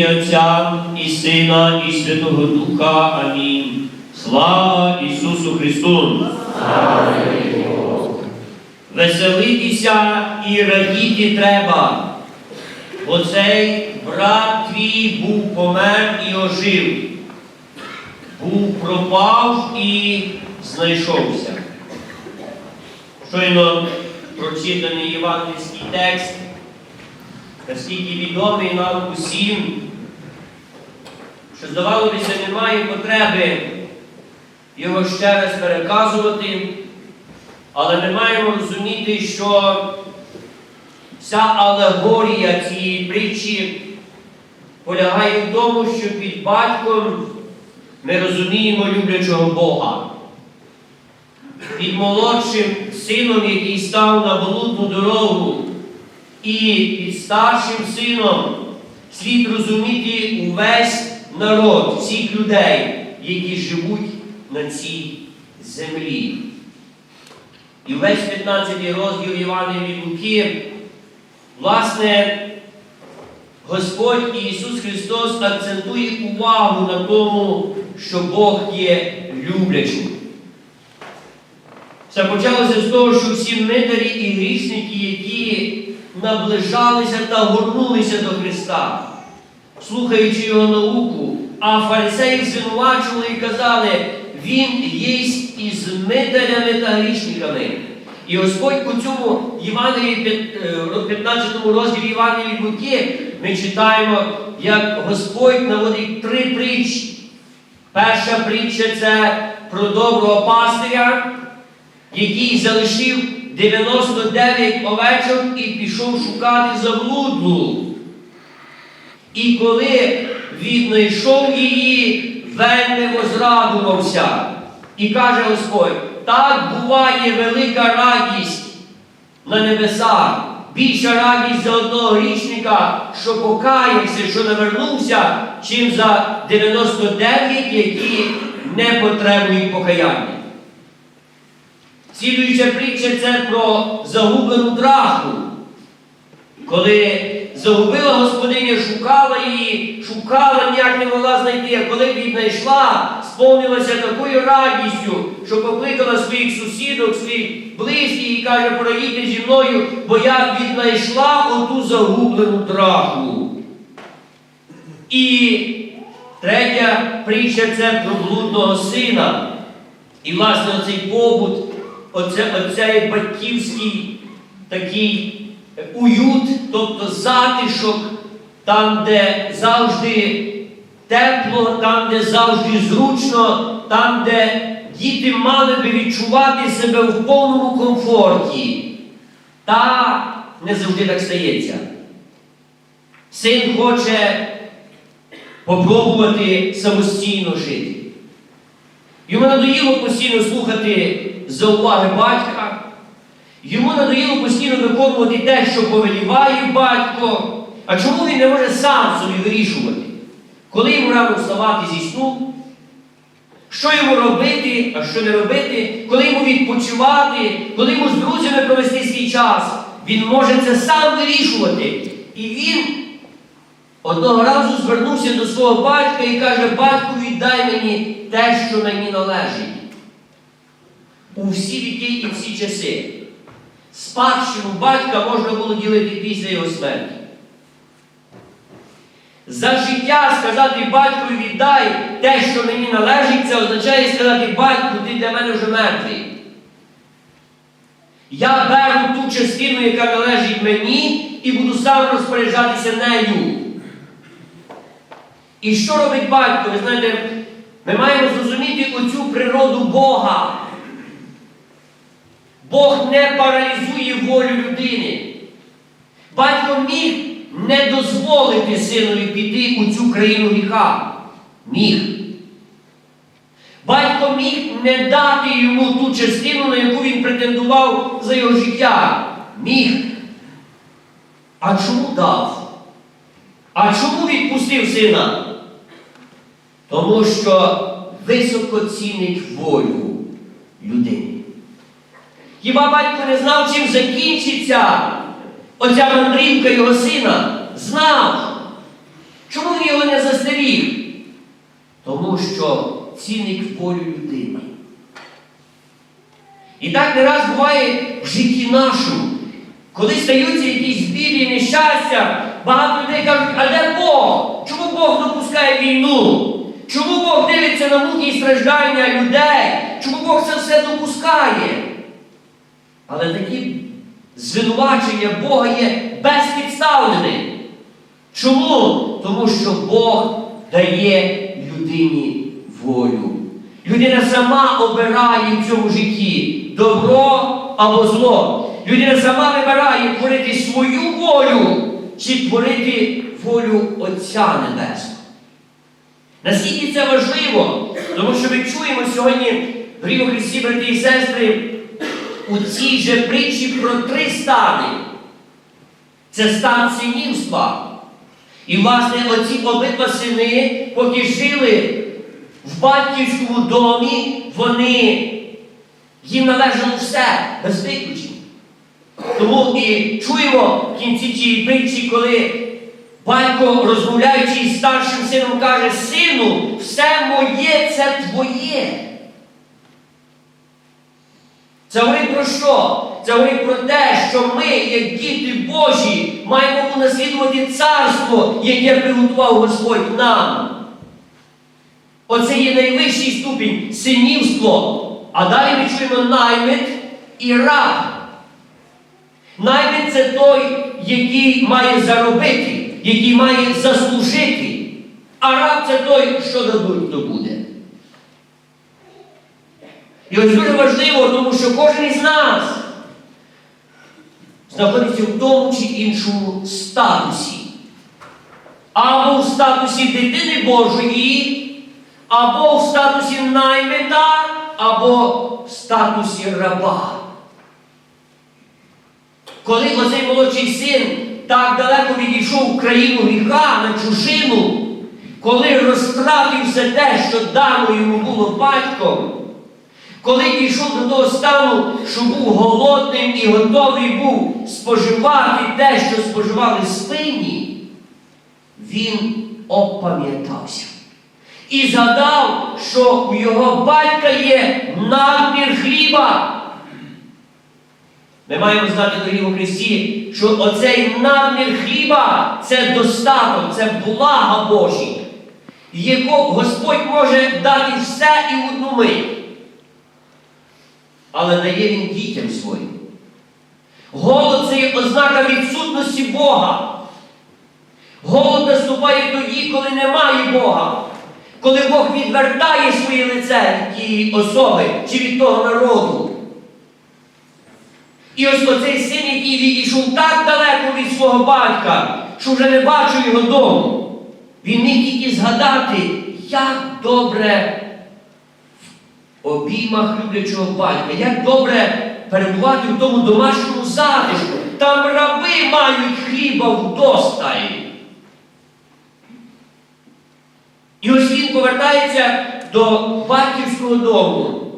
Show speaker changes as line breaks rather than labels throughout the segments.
ім'я Отця і Сина, і Святого Духа. Амінь. Слава Ісусу Христу! Веселитися і радіти треба, бо цей брат твій був помер і ожив, був пропав і знайшовся. Щойно прочитаний євангельський текст, наскільки відомий нам усім, що здавалося, немає потреби його ще раз переказувати, але ми маємо розуміти, що вся алегорія цієї притчі полягає в тому, що під батьком ми розуміємо люблячого Бога. Під молодшим сином, який став на блудну дорогу, і під старшим сином слід розуміти увесь народ, всіх людей, які живуть на цій землі. І весь 15 розділ Івана від Луки, власне, Господь Ісус Христос акцентує увагу на тому, що Бог є люблячим. Все почалося з того, що всі митарі і грішники, які наближалися та горнулися до Христа, слухаючи Його науку, а фарисеї звинувачували і казали, Він єсть із митарями та грішниками. І Господь у цьому Євангелії, е, 15 розділі Євангелії Луки ми читаємо, як Господь наводить три притчі. Перша притча це про доброго пастиря, який залишив 99 овечок і пішов шукати заблудлу. І коли віднайшов її, вельми возрадувався. І каже Господь, так буває велика радість на небесах, більша радість за одного грішника, що покаявся, що навернувся, чим за 99, які не потребують покаяння. Слідуюча притча це про загублену драхму. Коли загубила господиня, шукала її, шукала, ніяк не могла знайти, а коли віднайшла, сповнилася такою радістю, що покликала своїх сусідок, своїх близьких і каже, проїдьте зі мною, бо я віднайшла оту загублену драхму. І третя притча це про блудного сина. І, власне, оцей побут, оце, оцей батьківський такий уют, тобто затишок, там, де завжди тепло, там, де завжди зручно, там, де діти мали би відчувати себе в повному комфорті. Та не завжди так стається. Син хоче попробувати самостійно жити. Йому надоїло постійно слухати зауваги батька. Йому надоїло постійно виконувати те, що повеліває батько. А чому він не може сам собі вирішувати? Коли йому рано вставати зі сну, що йому робити, а що не робити, коли йому відпочивати, коли йому з друзями провести свій час, він може це сам вирішувати. І він одного разу звернувся до свого батька і каже, батьку, віддай мені те, що мені належить. У всі віки і всі часи. Спадщину батька можна було ділити після його смерті. За життя сказати батькові віддай те, що мені належить, це означає сказати батьку, ти для мене вже мертвий. Я беру ту частину, яка належить мені, і буду сам розпоряджатися нею. І що робить батько? Ви знаєте, ми маємо зрозуміти оцю природу Бога. Бог не паралізує волю людини. Батько міг не дозволити синові піти у цю країну гріха. Міг. Батько міг не дати йому ту частину, на яку він претендував за його життя. Міг. А чому дав? А чому відпустив сина? Тому що високо цінить волю людини. Хіба батько не знав, чим закінчиться оця мандрівка його сина? Знав. Чому він його не застеріг? Тому що цінить волю людини. І так не раз буває в житті нашому, коли стаються якісь біди і нещастя, багато людей кажуть, а де Бог? Чому Бог допускає війну? Чому Бог дивиться на муки і страждання людей? Чому Бог це все допускає? Але такі звинувачення Бога є безпідставними. Чому? Тому що Бог дає людині волю. Людина сама обирає в цьому житті добро або зло. Людина сама вибирає творити свою волю чи творити волю Отця Небесного. Наскільки це важливо, тому що ми чуємо сьогодні, дорогі Христі, брати і сестри, у цій же притчі про три стани. Це стан синівства. І, власне, оці обидва сини, поки жили в батьківському домі, вони їм належало все, без виключень. Тому і чуємо в кінці цієї притчі, коли батько, розмовляючи із старшим сином, каже, сину, все моє це твоє. Це говорить про що? Це говорить про те, що ми, як діти Божі, маємо унаслідувати царство, яке приготував Господь нам. Оце є найвищий ступінь синівство. А далі ми чуємо наймит і раб. Наймит це той, який має заробити, який має заслужити. А раб це той, що дадуть, то буде. І ось дуже важливо, тому що кожен із нас знаходиться в тому чи іншому статусі. Або в статусі дитини Божої, або в статусі наймита, або в статусі раба. Коли оцей молодший син так далеко відійшов в країну гріха на чужину, коли розтратив все те, що дано йому було батьком, коли дійшов до того стану, що був голодним і готовий був споживати те, що споживали свині, він опам'ятався. І згадав, що у його батька є надмір хліба. Ми маємо знати, дорогі у Христі, що оцей надмір хліба це достаток, це блага Божі, якого Господь може дати все і одну мить. Але дає він дітям своїм. Голод це є ознака відсутності Бога. Голод наступає тоді, коли немає Бога. Коли Бог відвертає своє лице від тієї особи чи від того народу. І ось оцей син, який відійшов так далеко від свого батька, що вже не бачив його дому, він міг тільки згадати, як добре обіймах люблячого батька, як добре перебувати в тому домашньому затишку. Там раби мають хліба вдосталь. І ось він повертається до батьківського дому.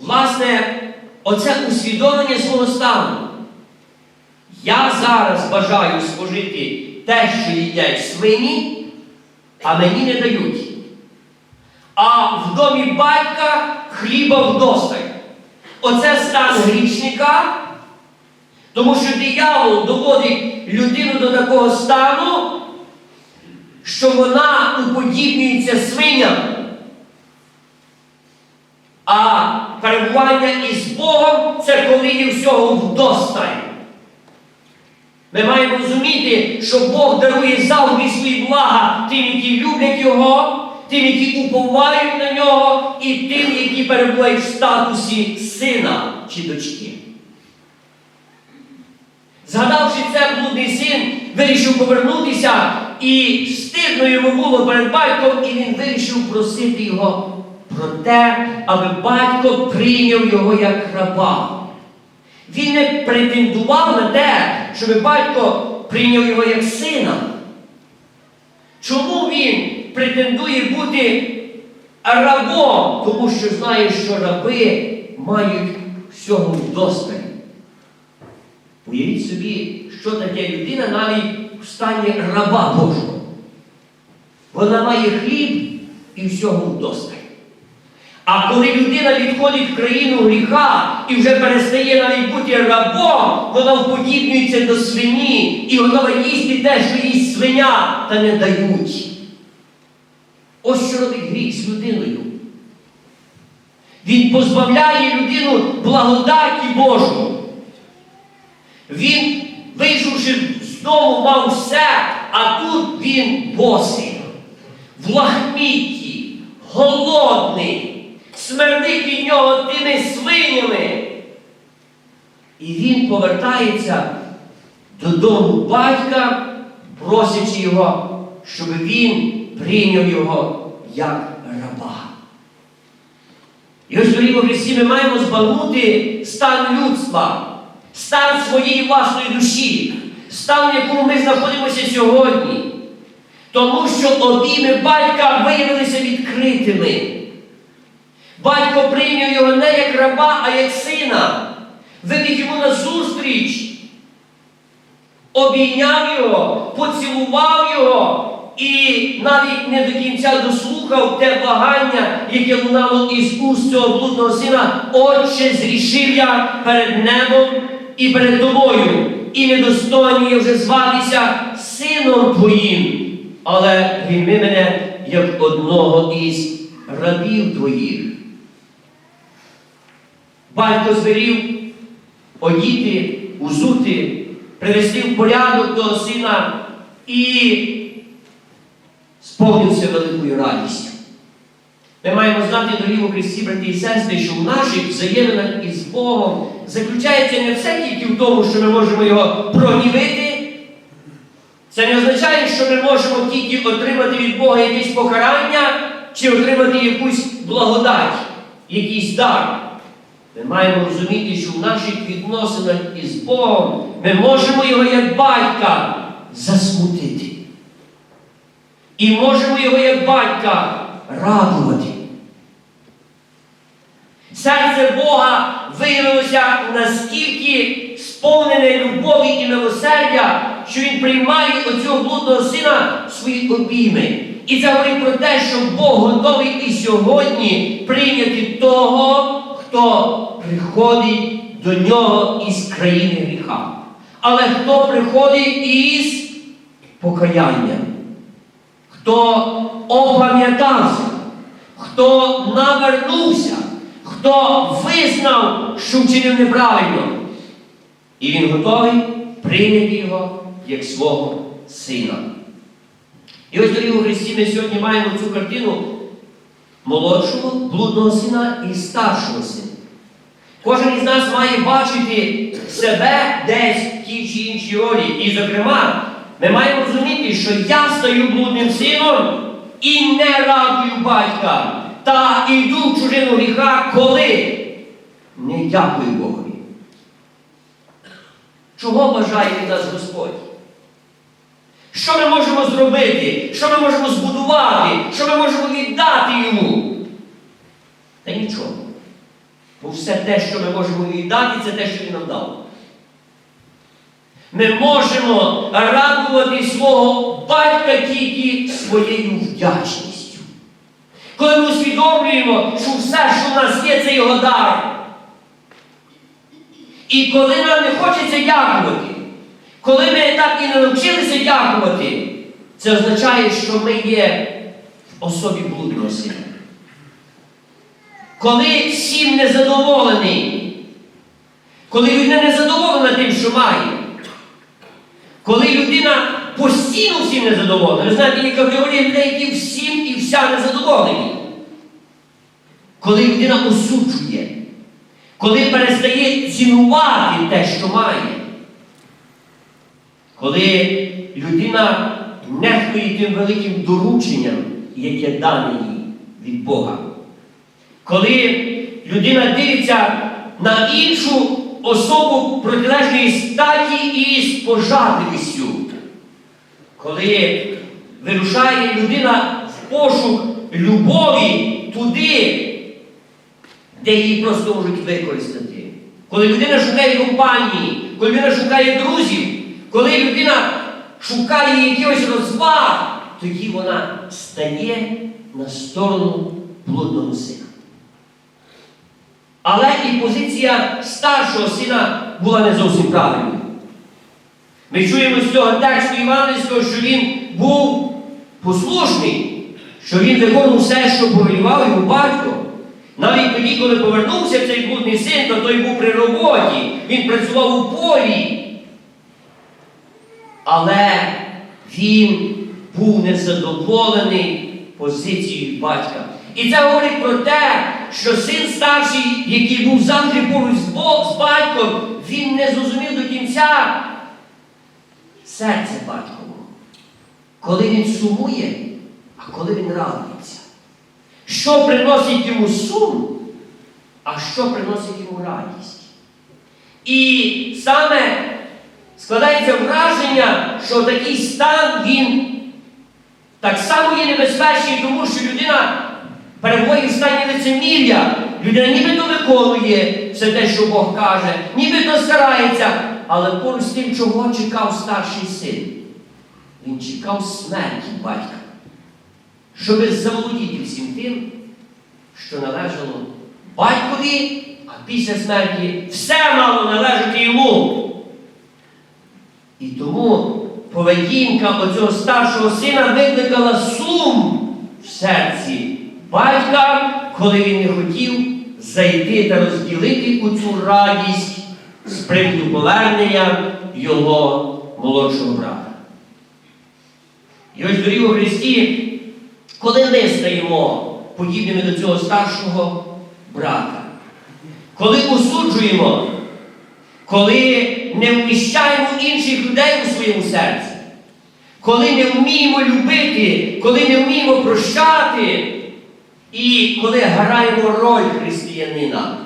Власне, оце усвідомлення свого стану. Я зараз бажаю спожити те, що їдять свині, а мені не дають. А в домі батька хліба вдосталь. Оце стан грішника, тому що диявол доводить людину до такого стану, що вона уподібнюється свиням. А перебування із Богом це коли є всього вдосталь. Ми маємо розуміти, що Бог дарує завжди свої блага тим, які люблять Його, тим, які уповають на нього, і тим, які перебувають в статусі сина чи дочки. Згадавши це, блудний син вирішив повернутися, і стидно йому було перед батьком, і він вирішив просити його про те, аби батько прийняв його як раба. Він не претендував на те, щоб батько прийняв його як сина. Чому він претендує бути рабом? Тому що знає, що раби мають всього вдосталь. Уявіть собі, що таке людина навіть в стані раба Божого. Вона має хліб і всього вдосталь. А коли людина відходить в країну гріха і вже перестає навіть бути рабом, вона вподібнюється до свині і готова їсти те, що їсть свиня, та не дають. Ось що робить гріх з людиною. Він позбавляє людину благодаті Божу. Він, вийшовши з дому, мав все, а тут він босий, в лахмітті, голодний, смердить від нього тими свинями. І він повертається додому батька, просячи його, щоб він прийняв його як раба. І ось, у Христі, ми маємо збагнути стан людства, стан своєї власної душі, стан, в якому ми знаходимося сьогодні. Тому що обійми батька виявилися відкритими. Батько прийняв його не як раба, а як сина. Вибіг йому на зустріч, обійняв його, поцілував його і навіть не до кінця дослухав те благання, яке лунало із уст цього блудного сина. Отче, зрішив я перед небом і перед тобою, і недостойний я вже зватися сином твоїм. Але прийми мене як одного із рабів твоїх. Батько звелів одіти, узути, привести в порядок того сина і сповнився великою радістю. Ми маємо знати, дорогі у Христі, брати і сестри, що в наших взаєминах із Богом заключається не все тільки в тому, що ми можемо його прогнівити. Це не означає, що ми можемо тільки отримати від Бога якесь покарання чи отримати якусь благодать, якийсь дар. Ми маємо розуміти, що в наших відносинах із Богом ми можемо його як батька засмутити. І можемо його як батька радувати. Серце Бога виявилося настільки сповнене любові і милосердя, що Він приймає оцього блудного сина в свої обійми. І це говорить про те, що Бог готовий і сьогодні прийняти того, хто приходить до нього із країни гріха. Але хто приходить із покаянням, хто опам'ятався, хто навернувся, хто визнав, що вчинив неправильно. І він готовий прийняти його як свого сина. І ось, дорогі у Христі, ми сьогодні маємо цю картину молодшого блудного сина і старшого сина. Кожен із нас має бачити себе десь в тій чи іншій ролі. І, зокрема, ми маємо розуміти, що я стаю блудним сином і не радую батька, та йду в чужину гріха, коли не дякую Богові. Чого бажає від нас Господь? Що ми можемо зробити? Що ми можемо збудувати? Що ми можемо віддати йому? Та нічого. Бо все те, що ми можемо віддати, це те, що він нам дав. Ми можемо радувати свого батька тільки своєю вдячністю. Коли ми усвідомлюємо, що все, що в нас є, це його дар. І коли нам не хочеться дякувати, коли ми так і не навчилися дякувати, це означає, що ми є в особі блудного сина. Коли всім незадоволений, коли людина не задоволена тим, що має, коли людина постійно всім незадоволена, ви знаєте, є категорія людей, які всім і вся незадоволені. Коли людина осуджує, коли перестає цінувати те, що має, коли людина нехтує тим великим дорученням, яке дане їй від Бога. Коли людина дивиться на іншу особу протилежної статі із пожадливістю, коли вирушає людина в пошук любові туди, де її просто можуть використати. Коли людина шукає компанії, коли людина шукає друзів, коли людина шукає якихось розваг, тоді вона стає на сторону блудного сина. Але і позиція старшого сина була не зовсім правильною. Ми чуємо з цього тексту Івангельського, що він був послушний, що він виконував все, що повелівав його батько. Навіть тоді, коли повернувся цей блудний син, то той був при роботі, він працював у полі. Але він був незадоволений позицією батька. І це говорить про те, що син старший, який був завжди поруч з Бог, з батьком, він не зрозумів до кінця серце батькового. Коли він сумує, а коли він радується. Що приносить йому сум, а що приносить йому радість. І саме складається враження, що такий стан він так само є небезпечний, тому що людина перебуває в стані лицемір'я. Людина нібито виконує все те, що Бог каже, нібито старається, але поруч з тим, чого чекав старший син. Він чекав смерті батька, щоб заволодіти всім тим, що належало батькові, а після смерті все мало належати йому. І тому поведінка оцього старшого сина викликала сум в серці батька, коли він не хотів зайти та розділити у цю радість з приводу повернення його молодшого брата. І ось доріг у Христі, коли ми стаємо подібними до цього старшого брата, коли осуджуємо, коли не вміщаємо інших людей у своєму серці, коли не вміємо любити, коли не вміємо прощати, і коли граємо роль християнина.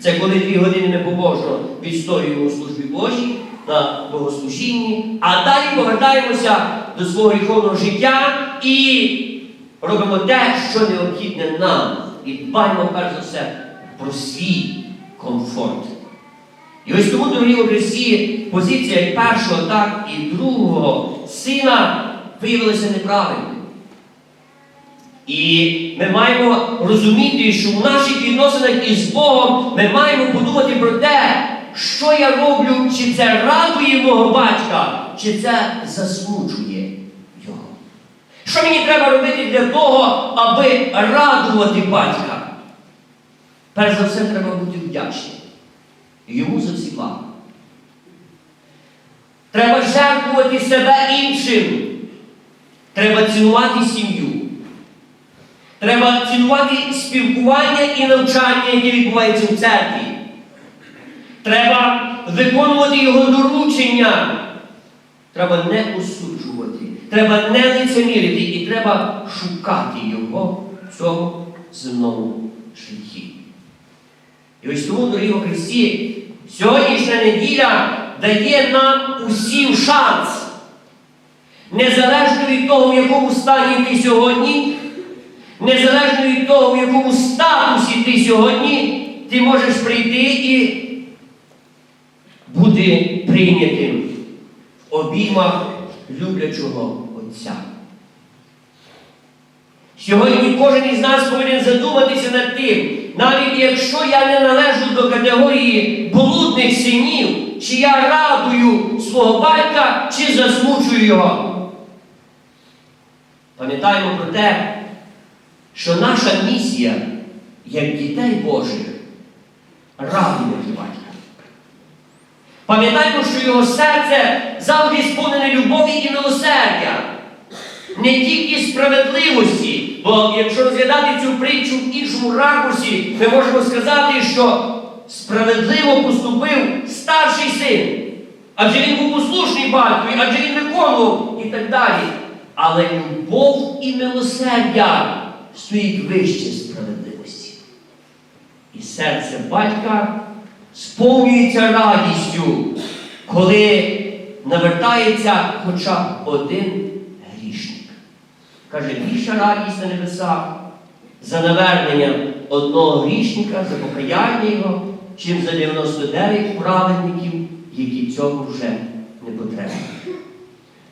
Це коли дві години ми побожно відстоюємо службі Божій на богослужінні, а далі повертаємося до свого гріховного життя і робимо те, що необхідне нам. І дбаємо перш за все про свій комфорт. І ось тому, дорогі у Христі, позиція і першого, так і другого сина виявилася неправильною. І ми маємо розуміти, що в наших відносинах із Богом ми маємо подумати про те, що я роблю, чи це радує мого батька, чи це засмучує його. Що мені треба робити для того, аби радувати батька? Перш за все, треба бути вдячним. Йому за всі блага. Треба жертвувати себе іншим. Треба цінувати сім'ю. Треба цінувати спілкування і навчання, яке відбувається в церкві. Треба виконувати його доручення. Треба не осуджувати, треба не лицемірити і треба шукати його в цьому земному житті. І ось тому, дорогі Христі, сьогоднішня неділя дає нам усім шанс. Незалежно від того, в якому стані ти сьогодні, незалежно від того, в якому статусі ти сьогодні, ти можеш прийти і бути прийнятим в обіймах люблячого Отця. Сьогодні кожен із нас повинен задуматися над тим, навіть якщо я не належу до категорії блудних синів, чи я радую свого батька, чи засмучую його. Пам'ятаємо про те, що наша місія, як дітей Божих, радувати батька. Пам'ятаємо, що його серце завжди сповнене любові і милосердя, не тільки справедливості, бо якщо розглядати цю притчу в іншому ракурсі, ми можемо сказати, що справедливо поступив старший син. Адже він був послушний батькові, адже він виконував і так далі. Але любов і милосердя стоїть вище справедливості. І серце батька сповнюється радістю, коли навертається хоча б один грішник. Каже, більша радість на небесах за навернення одного грішника, за покаяння його, чим за 99 праведників, які цього вже не потрібні.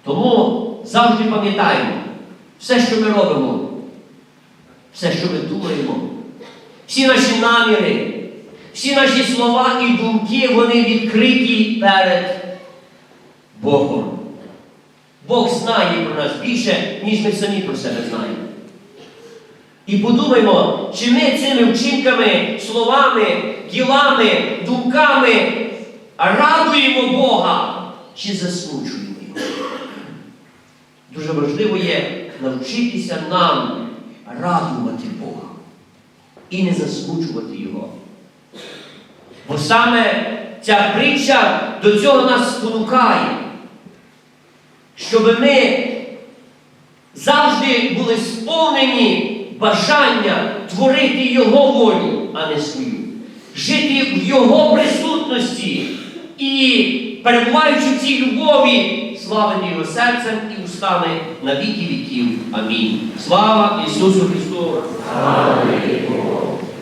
Тому завжди пам'ятаємо, все, що ми робимо, все, що ми думаємо, всі наші наміри, всі наші слова і думки, вони відкриті перед Богом. Бог знає про нас більше, ніж ми самі про себе знаємо. І подумаймо, чи ми цими вчинками, словами, ділами, думками радуємо Бога, чи засмучуємо його. Дуже важливо є навчитися нам радувати Бога і не засмучувати Його. Бо саме ця притча до цього нас спонукає, щоб ми завжди були сповнені бажання творити Його волю, а не свою, жити в Його присутності і, перебуваючи в цій любові, славити його серцем і устами на віки віків. Амінь. Слава Ісусу Христу! Слава